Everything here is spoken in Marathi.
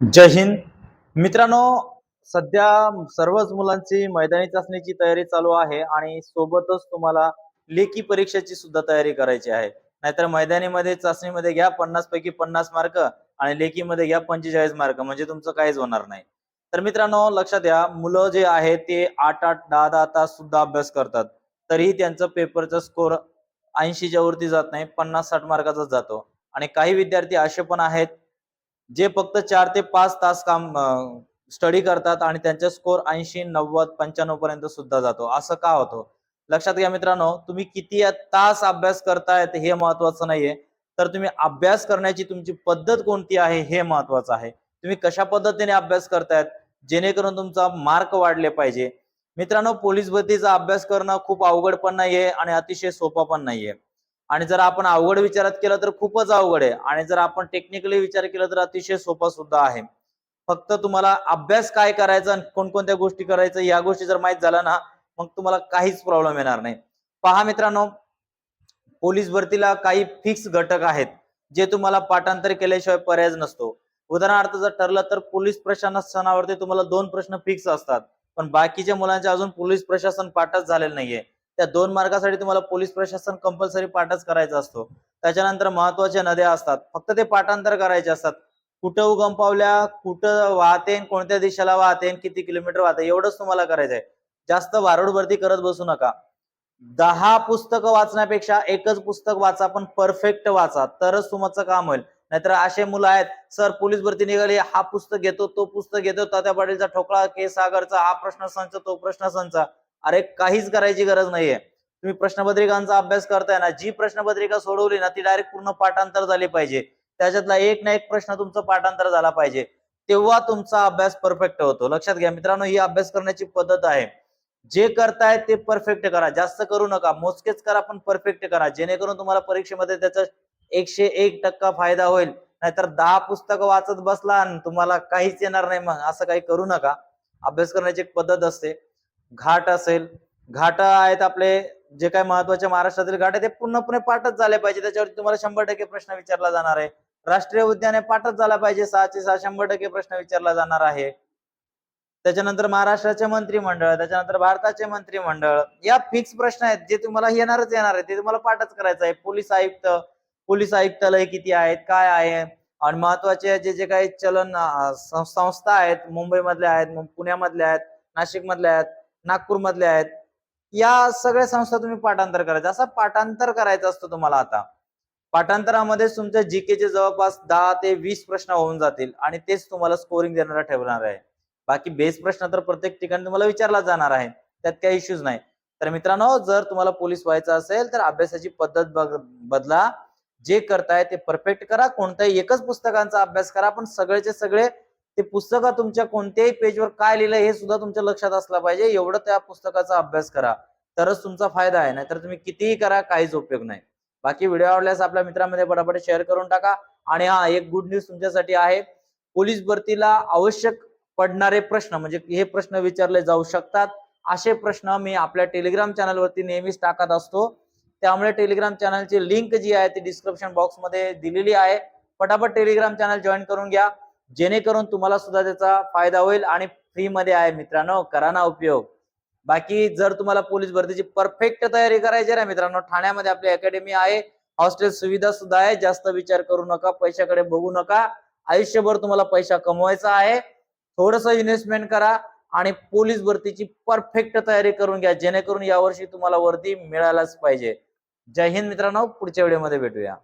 जय हिंद. मित्रांनो सध्या सर्वच मुलांची मैदानी चाचणीची तयारी चालू आहे आणि सोबतच तुम्हाला लेखी परीक्षेची सुद्धा तयारी करायची आहे. नाहीतर मैदानीमध्ये चाचणीमध्ये घ्या पन्नास पैकी पन्नास मार्क आणि लेखीमध्ये घ्या पंचेचाळीस मार्क म्हणजे तुमचं काहीच होणार नाही. तर मित्रांनो लक्षात घ्या मुलं जे आहेत ते आठ आठ दहा दहा तास सुद्धा अभ्यास करतात. तरीही त्यांचं पेपरचा स्कोर ऐंशीच्या वरती जात नाही पन्नास साठ मार्काचाच जातो. आणि काही विद्यार्थी असे पण आहेत जे फक्त चार ते पाच तास काम स्टडी करतात आणि त्यांचा स्कोर ऐंशी नव्वद पंच्याण्णव पर्यंत सुद्धा जातो. असं का होतं? लक्षात घ्या मित्रांनो तुम्ही किती तास अभ्यास करतायत हे महत्वाचं नाहीये. तर तुम्ही अभ्यास करण्याची तुमची पद्धत कोणती आहे हे महत्वाचं आहे. तुम्ही कशा पद्धतीने अभ्यास करतायत? जेणेकरून तुमचा मार्क वाढले पाहिजे. मित्रांनो पोलीस भरतीचा अभ्यास करणं खूप अवघड पण नाहीये आणि अतिशय सोपा पण नाहीये. आणि जर आपण अवघड विचारात केलं तर खूपच अवघड आहे. आणि जर आपण टेक्निकली विचार केला तर अतिशय सोपा सुद्धा आहे. फक्त तुम्हाला अभ्यास काय करायचा आणि कोणकोणत्या गोष्टी करायचं या गोष्टी जर माहीत झाल्या ना मग तुम्हाला काहीच प्रॉब्लेम येणार नाही. पहा मित्रांनो पोलीस भरतीला काही फिक्स घटक आहेत जे तुम्हाला पाठांतर केल्याशिवाय पर्याय नसतो. उदाहरणार्थ जर ठरलं तर पोलीस प्रशासनावरती तुम्हाला दोन प्रश्न फिक्स असतात. पण बाकीच्या मुलांचे अजून पोलीस प्रशासन पाठच झालेलं नाहीये. त्या दोन मार्गासाठी तुम्हाला पोलीस प्रशासन कंपल्सरी पाठच करायचा असतो. त्याच्यानंतर महत्त्वाच्या नद्या असतात. फक्त ते पाठांतर करायचे असतात. कुठं उगम पावल्या कुठं वाहते कोणत्या दिशेला वाहते किती किलोमीटर वाहते एवढंच तुम्हाला करायचंय. जास्त वारोड भरती करत बसू नका. दहा पुस्तकं वाचण्यापेक्षा एकच पुस्तक वाचा पण परफेक्ट वाचा. तरच तुमचं काम होईल. नाहीतर असे मुलं आहेत सर पोलीस भरती निघाली हा पुस्तक घेतो तो पुस्तक घेतो. तात्या पाटीलचा ठोकळा के सागरचा हा प्रश्न संच तो प्रश्न संचा. अरे काहीच करायची गरज नाहीये. तुम्ही प्रश्नपत्रिकांचा अभ्यास करताय ना जी प्रश्नपत्रिका सोडवली ना ती डायरेक्ट पूर्ण पाठांतर झाली पाहिजे. त्याच्यातला एक ना एक प्रश्न तुमचं पाठांतर झाला पाहिजे. तेव्हा तुमचा अभ्यास परफेक्ट होतो. लक्षात घ्या मित्रांनो ही अभ्यास करण्याची पद्धत आहे. जे करताय ते परफेक्ट करा. जास्त करू नका. मोजकेच करा पण परफेक्ट करा. जेणेकरून तुम्हाला परीक्षेमध्ये त्याचा एकशे एक टक्का फायदा होईल. नाहीतर दहा पुस्तकं वाचत बसला आणि तुम्हाला काहीच येणार नाही. मग असं काही करू नका. अभ्यास करण्याची एक पद्धत असते. घाट असेल. घाट आहेत आपले जे काही महत्त्वाचे महाराष्ट्रातील घाट आहे ते पूर्णपणे पाठच झाले पाहिजे. त्याच्यावरती तुम्हाला शंभर टक्के प्रश्न विचारला जाणार आहे. राष्ट्रीय उद्याने पाठच झाला पाहिजे. सहाशे सहा शंभर टक्के प्रश्न विचारला जाणार आहे. त्याच्यानंतर महाराष्ट्राचे मंत्रिमंडळ त्याच्यानंतर भारताचे मंत्रिमंडळ. या फिक्स प्रश्न आहेत जे तुम्हाला येणारच येणार आहे ते तुम्हाला पाठच करायचं आहे. पोलीस आयुक्त पोलीस आयुक्तालय किती आहेत काय आहे? आणि महत्त्वाचे जे जे काही चलन संस्था आहेत मुंबई मधल्या आहेत पुण्यामधल्या आहेत नाशिक मधल्या आहेत नागपूर मधल्या आहेत. या सगळ्या संस्था तुम्ही पाठांतर करायचं. असं पाठांतर करायचं असतं तुम्हाला आता. पाठांतरामध्ये तुमच्या जीकेचे जवळपास दहा ते वीस प्रश्न होऊन जातील आणि तेच तुम्हाला स्कोरिंग देणारा ठेवणार आहे. बाकी बेस प्रश्न तर प्रत्येक ठिकाणी तुम्हाला विचारला जाणार आहे. त्यात काही इश्यूज नाही. तर मित्रांनो जर तुम्हाला पोलीस व्हायचं असेल तर अभ्यासाची पद्धत बदला. जे करताय ते परफेक्ट करा. कोणत्याही एकच पुस्तकांचा अभ्यास करा. पण सगळेचे सगळे ते पुस्तक तुमच्या कोणत्याही पेजवर काय लिहिलंय हे सुद्धा तुमच्या लक्षात असलं पाहिजे. एवढं त्या पुस्तकाचा अभ्यास करा. तरच तुमचा फायदा आहे. नाहीतर तुम्ही कितीही करा काहीच उपयोग नाही. बाकी व्हिडिओ आवडल्यास आपल्या मित्रांमध्ये पटापट शेअर करून टाका. आणि हा एक गुड न्यूज तुमच्यासाठी आहे. पोलीस भरतीला आवश्यक पडणारे प्रश्न म्हणजे हे प्रश्न विचारले जाऊ शकतात. असे प्रश्न मी आपल्या टेलिग्राम चॅनलवरती नेहमीच टाकत असतो. त्यामुळे टेलिग्राम चॅनलची लिंक जी आहे ती डिस्क्रिप्शन बॉक्समध्ये दिलेली आहे. पटापट टेलिग्राम चॅनल जॉईन करून घ्या. जेणेकरून तुम्हाला सुद्धा त्याचा फायदा होईल आणि फ्री मध्ये आहे मित्रांनो करा ना उपयोग. बाकी जर तुम्हाला पोलीस भरतीची परफेक्ट तयारी करायची ना मित्रांनो ठाण्यामध्ये आपली अकॅडमी आहे हॉस्टेल सुविधा सुद्धा आहे जास्त विचार करू नका पैशाकडे बघू नका आयुष्यभर तुम्हाला पैसा कमवायचा आहे थोडस इन्व्हेस्टमेंट करा आणि पोलीस भरतीची परफेक्ट तयारी करून घ्या जेणेकरून यावर्षी तुम्हाला वर्दी मिळायलाच पाहिजे. जय हिंद मित्रांनो पुढच्या व्हिडिओमध्ये भेटूया.